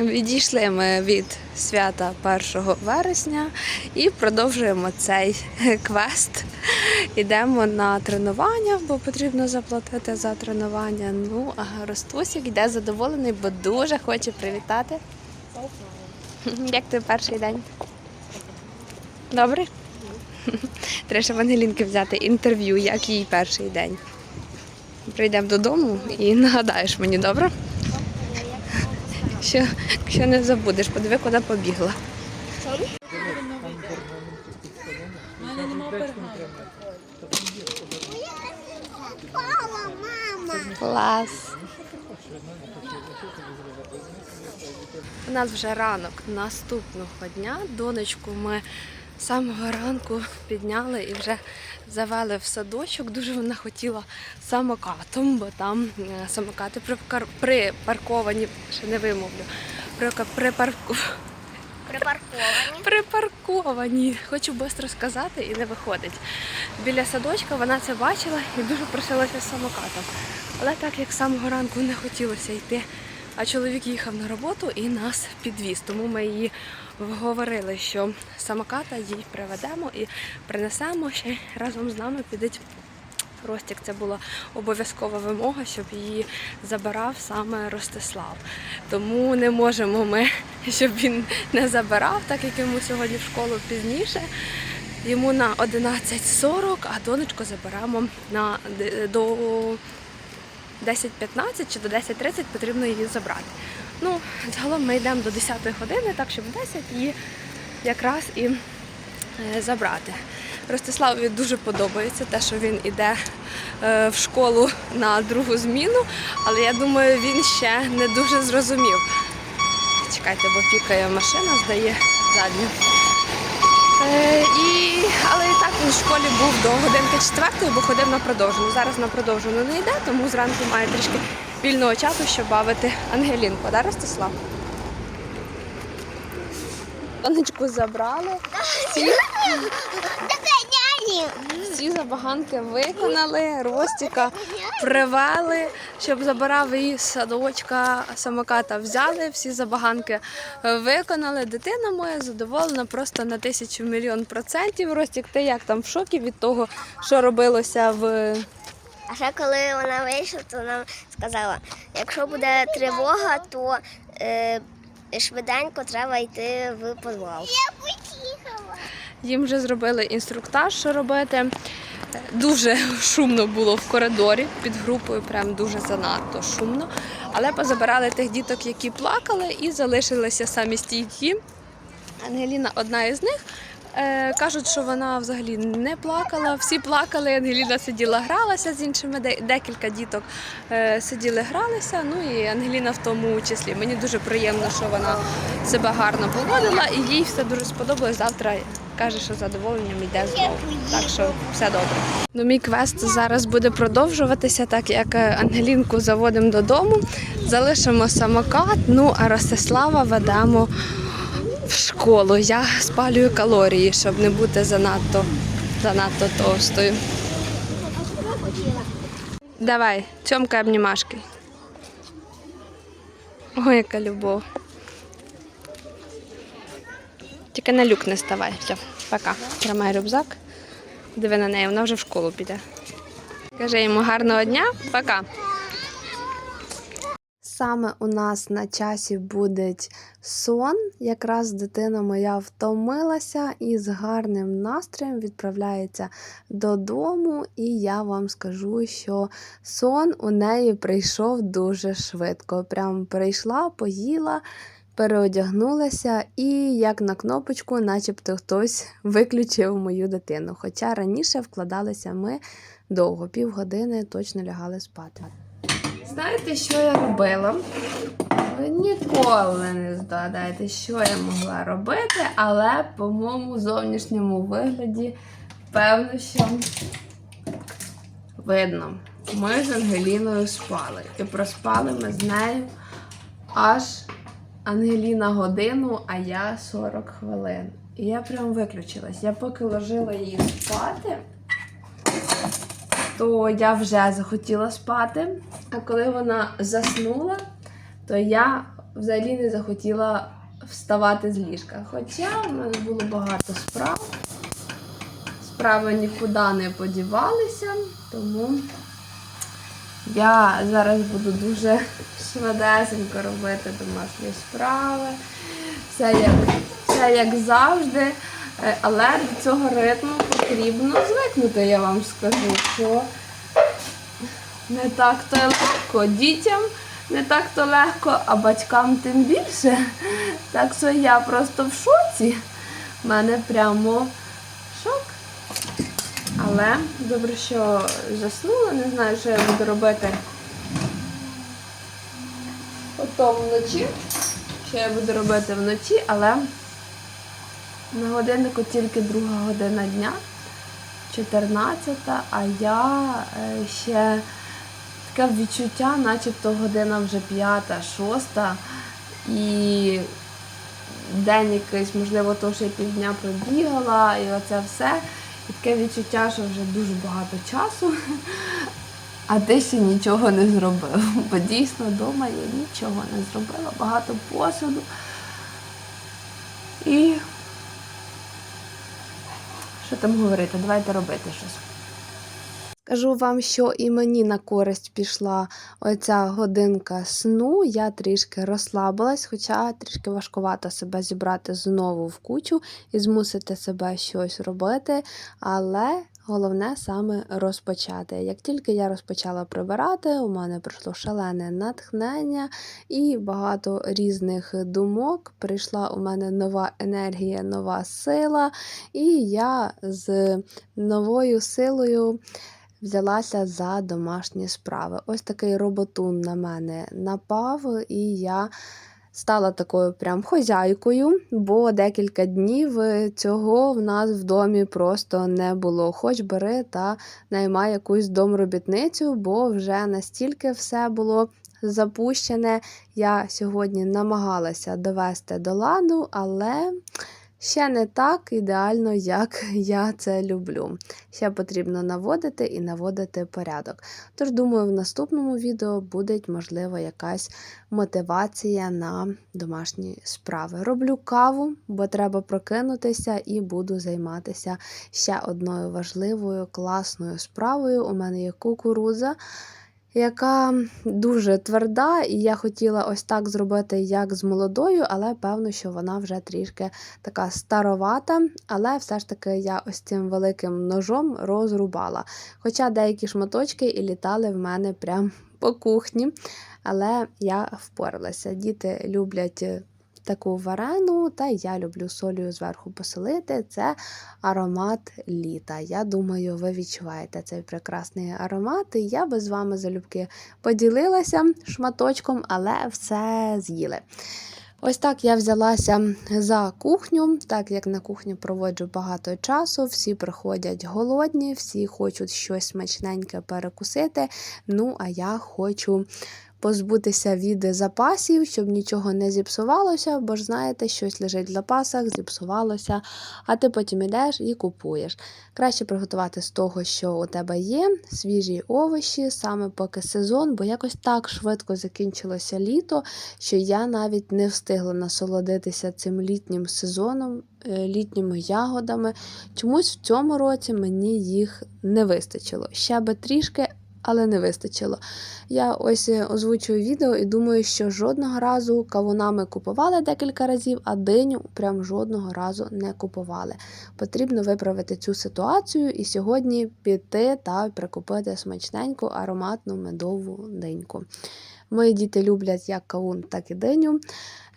Відійшли ми від свята 1 вересня і продовжуємо цей квест. Йдемо на тренування, бо потрібно заплатити за тренування. Ну, а Ростусік йде задоволений, бо дуже хоче привітати. Як ти перший день? Добре? Треба ще в Ангелінки взяти інтерв'ю, як їй перший день. Прийдемо додому і нагадаєш мені, добре? Якщо, що не забудеш, подиви, куди побігла. Клас. У нас вже ранок наступного дня. Донечку ми з самого ранку підняли і вже завели в садочок. Дуже вона хотіла самокатом, бо там е, самокати припарковані, ще не вимовлю. Припарку... Припарковані. Припарковані. Хочу швидко сказати і не виходить. Біля садочка вона це бачила і дуже просилася з самокатом. Але так як з самого ранку не хотілося йти, а чоловік їхав на роботу і нас підвіз. Тому ми її вговорили, що самоката їй приведемо і принесемо ще разом з нами підуть Ростік це була обов'язкова вимога, щоб її забирав саме Ростислав. Тому не можемо ми, щоб він не забирав, так як йому сьогодні в школу пізніше. Йому на 11.40, а донечку заберемо на до 10.15 чи до 10.30 потрібно її забрати. Загалом ми йдемо до 10 години, так щоб 10 її якраз і е, забрати. Ростиславові дуже подобається те, що він іде е, в школу на другу зміну, але я думаю, він ще не дуже зрозумів. Чекайте, бо пікає машина, здає задню. Е, і, але і так він в школі був до годинки четвертої, бо ходив на продовжену. Зараз на продовжену не йде, тому зранку має трішки вільного часу, щоб бавити Ангелінку. Да, Ростислав? Донечку забрали. Всі, всі забаганки виконали, Ростіка привели, щоб забирав її з садочка, самоката взяли, всі забаганки е, виконали. Дитина моя задоволена просто на тисячу мільйон процентів. Ростік, ти як там в шокі від того, що робилося в А ще коли вона вийшла, то нам сказала, якщо буде тривога, то е, швиденько треба йти в підвал. Їм вже зробили інструктаж, що робити. Дуже шумно було в коридорі під групою, прям дуже занадто шумно. Але позабирали тих діток, які плакали, і залишилися самі стійкі. Ангеліна одна із них. Е, кажуть, що вона взагалі не плакала. Всі плакали. Ангеліна сиділа, гралася з іншими, декілька діток е, сиділи, гралися. Ну і Ангеліна в тому числі. Мені дуже приємно, що вона себе гарно поводила, і їй все дуже сподобалось. Завтра каже, що задоволенням йде знову. Так що все добре. Ну, мій квест зараз буде продовжуватися, так як е, Ангелінку заводимо додому, залишимо самокат. Ну а Ростислава ведемо в школу. Я спалюю калорії, щоб не бути занадто, занадто товстою. Давай, цьомка обнімашки. Ой, яка любов. Тільки на люк не ставай. Все, пока. Тримай рюкзак. Диви на неї, вона вже в школу піде. Кажи йому гарного дня, пока. Саме у нас на часі буде сон. Якраз дитина моя втомилася і з гарним настроєм відправляється додому. І я вам скажу, що сон у неї прийшов дуже швидко. Прям прийшла, поїла, переодягнулася, і як на кнопочку, начебто хтось виключив мою дитину. Хоча раніше вкладалися ми довго, півгодини точно лягали спати. Знаєте, що я робила? Ви ніколи не здогадаєте, що я могла робити, але по моєму зовнішньому вигляді певно, що видно. Ми з Ангеліною спали. І проспали ми з нею аж Ангеліна годину, а я 40 хвилин. І я прям виключилась. Я поки ложила її спати, то я вже захотіла спати. А коли вона заснула, то я взагалі не захотіла вставати з ліжка. Хоча в мене було багато справ. Справи нікуди не подівалися, тому я зараз буду дуже швидесенько робити домашні справи. Все як, все як завжди. Е, Але до цього ритму потрібно звикнути, я вам скажу, що не так то легко дітям, не так то легко, а батькам тим більше. Так що я просто в шоці. У мене прямо шок. Але добре, що заснула, не знаю, що я буду робити потім вночі. Що я буду робити вночі, але на годиннику тільки друга година дня, 14, а я е, ще таке відчуття, начебто година вже п'ята, шоста, і день якийсь, можливо, то, що я півдня пробігала, і оце все. І таке відчуття, що вже дуже багато часу, а ти ще нічого не зробив. Бо дійсно вдома я нічого не зробила, багато посуду. І що там говорити? Давайте робити щось. Скажу вам, що і мені на користь пішла оця годинка сну. Я трішки розслабилась, хоча трішки важкувато себе зібрати знову в кучу і змусити себе щось робити. Але головне саме розпочати. Як тільки я розпочала прибирати, у мене прийшло шалене натхнення і багато різних думок. Прийшла у мене нова енергія, нова сила, і я з новою силою взялася за домашні справи. Ось такий роботун на мене напав, і я стала такою прям хозяйкою, бо декілька днів цього в нас в домі просто не було. Хоч бери та наймай якусь домробітницю, бо вже настільки все було. Запущене, я сьогодні намагалася довести до ладу, але ще не так ідеально, як я це люблю. Ще потрібно наводити і наводити порядок. Тож, думаю, в наступному відео буде, можливо, якась мотивація на домашні справи. Роблю каву, бо треба прокинутися і буду займатися ще одною важливою, класною справою. У мене є кукурудза. Яка дуже тверда, і я хотіла ось так зробити, як з молодою, але певно, що вона вже трішки така старовата, але все ж таки я ось цим великим ножом розрубала. Хоча деякі шматочки і літали в мене прямо по кухні, але я впоралася. Діти люблять таку варену, та я люблю солью зверху поселити. Це аромат літа. Я думаю, ви відчуваєте цей прекрасний аромат. І я би з вами залюбки поділилася шматочком, але все з'їли. Ось так я взялася за кухню, так як на кухні проводжу багато часу, всі приходять голодні, всі хочуть щось смачненьке перекусити. Ну, а я хочу позбутися від запасів, щоб нічого не зіпсувалося, бо ж знаєте, щось лежить в запасах, зіпсувалося, а ти потім йдеш і купуєш. Краще приготувати з того, що у тебе є, свіжі овочі, саме поки сезон, бо якось так швидко закінчилося літо, що я навіть не встигла насолодитися цим літнім сезоном, е, літніми ягодами. Чомусь в цьому році мені їх не вистачило. Ще би трішки, але не вистачило. Я ось е, озвучую відео і думаю, що жодного разу кавунами купували декілька разів, а диню прям жодного разу не купували. Потрібно виправити цю ситуацію і сьогодні піти та прикупити смачненьку ароматну медову диньку. Мої діти люблять як кавун, так і диню.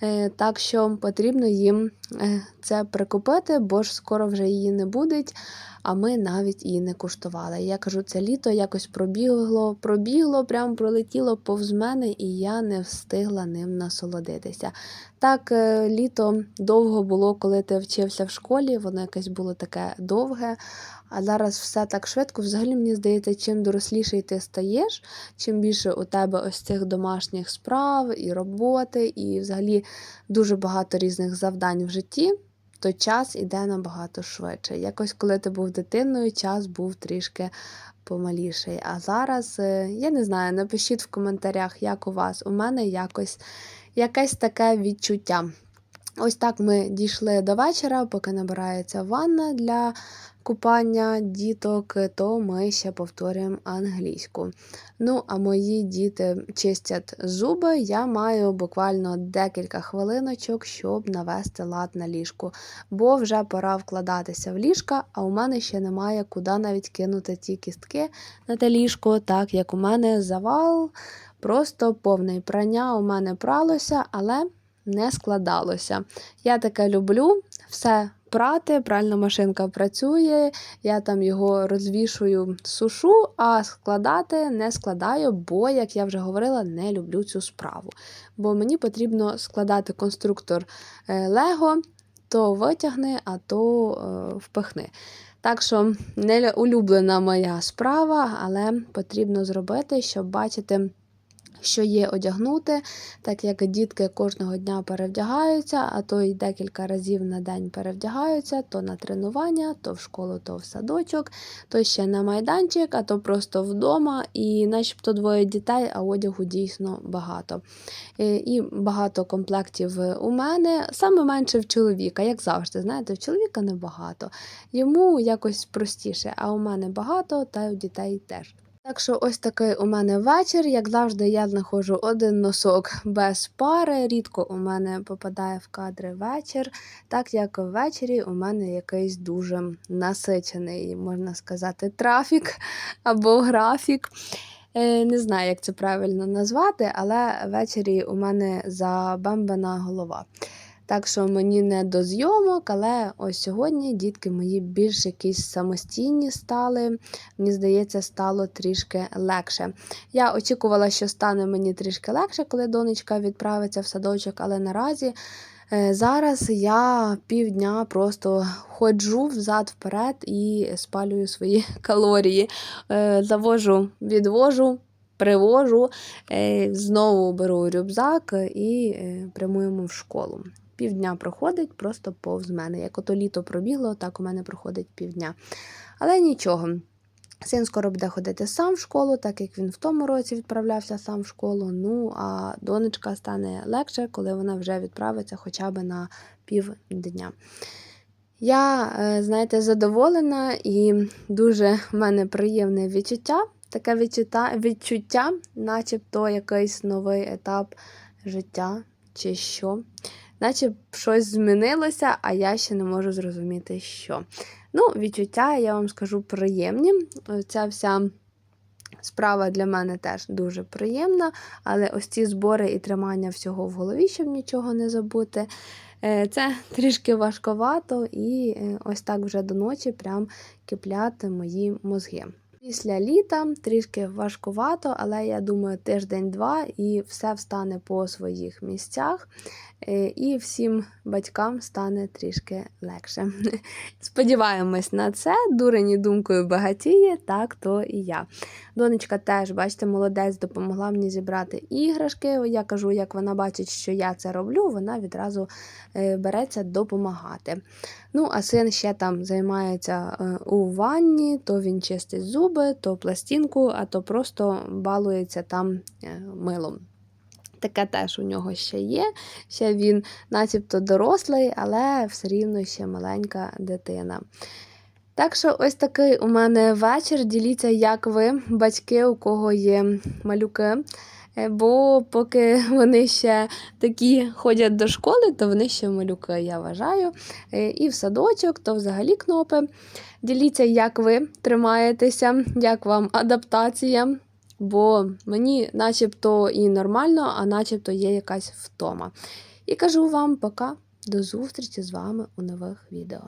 Е, Так що потрібно їм е, це прикупити, бо ж скоро вже її не буде, а ми навіть її не куштували. Я кажу, це літо якось пробігло, пробігло, прямо пролетіло повз мене, і я не встигла ним насолодитися. Так, е, літо довго було, коли ти вчився в школі, воно якесь було таке довге. А зараз все так швидко. Взагалі, мені здається, чим доросліший ти стаєш, чим більше у тебе ось цих домашніх справ і роботи, і взагалі дуже багато різних завдань в житті, то час іде набагато швидше. Якось, коли ти був дитиною, час був трішки помаліший. А зараз, е, я не знаю, напишіть в коментарях, як у вас. У мене якось якесь таке відчуття. Ось так ми дійшли до вечора, поки набирається ванна для купання діток, то ми ще повторюємо англійську. Ну, а мої діти чистять зуби. Я маю буквально декілька хвилиночок, щоб навести лад на ліжку, бо вже пора вкладатися в ліжка, а у мене ще немає куди навіть кинути ті кістки на те ліжко, так як у мене завал, просто повний прання у мене пралося, але не складалося. Я таке люблю, все прати, пральна машинка працює, я там його розвішую, сушу, а складати не складаю, бо, як я вже говорила, не люблю цю справу. Бо мені потрібно складати конструктор е, Лего, то витягни, а то е, впихни. Так що не улюблена моя справа, але потрібно зробити, щоб бачити що є одягнути, так як дітки кожного дня перевдягаються, а то й декілька разів на день перевдягаються, то на тренування, то в школу, то в садочок, то ще на майданчик, а то просто вдома. І начебто двоє дітей, а одягу дійсно багато. І, і багато комплектів у мене, саме менше в чоловіка, як завжди. Знаєте, в чоловіка небагато. Йому якось простіше, а у мене багато, та й у дітей теж. Так що ось такий у мене вечір. Як завжди, я знаходжу один носок без пари. Рідко у мене попадає в кадри вечір, так як ввечері у мене якийсь дуже насичений, можна сказати, трафік або графік. Е, Не знаю, як це правильно назвати, але ввечері у мене забембана голова. Так що мені не до зйомок, але ось сьогодні дітки мої більш якісь самостійні стали. Мені здається, стало трішки легше. Я очікувала, що стане мені трішки легше, коли донечка відправиться в садочок, але наразі е, зараз я півдня просто ходжу взад-вперед і спалюю свої калорії. Е, Завожу, відвожу. Привожу, е, знову беру рюкзак і прямуємо в школу півдня проходить просто повз мене. Як ото літо пробігло, так у мене проходить півдня. Але нічого. Син скоро буде ходити сам в школу, так як він в тому році відправлявся сам в школу. Ну, а донечка стане легше, коли вона вже відправиться хоча б на півдня. Я, е, знаєте, задоволена і дуже в мене приємне відчуття. Таке відчуття, відчуття, начебто якийсь новий етап життя чи що наче щось змінилося, а я ще не можу зрозуміти, що. Ну, відчуття, я вам скажу, приємні. Ця вся. Справа для мене теж дуже приємна, але ось ці збори і тримання всього в голові, щоб нічого не забути, е, це трішки важковато, і е, ось так вже до ночі прям кипляти мої мозги. Після літа трішки важкувато, але я думаю, тиждень-два і все встане по своїх місцях. Е, і всім батькам стане трішки легше. Сподіваємось на це. Дурені думкою багатіє, так то і я. Донечка теж, бачите, молодець допомогла мені зібрати іграшки. Я кажу, як вона бачить, що я це роблю, вона відразу е, береться допомагати. Ну, а син ще там займається е, у ванні, то він чистить зуби, то пластинку, а то просто балується там милом. Таке теж у нього ще є. Ще він, начебто, дорослий, але все рівно ще маленька дитина. Так що, ось такий у мене вечір. Діліться, як ви, батьки, у кого є малюки. Е, бо поки вони ще такі ходять до школи, то вони ще малюки, я вважаю. Е, і в садочок, то взагалі кнопи. Діліться, як ви тримаєтеся, як вам адаптація бо мені начебто і нормально, а начебто є якась втома. І кажу вам пока, до зустрічі з вами у нових відео.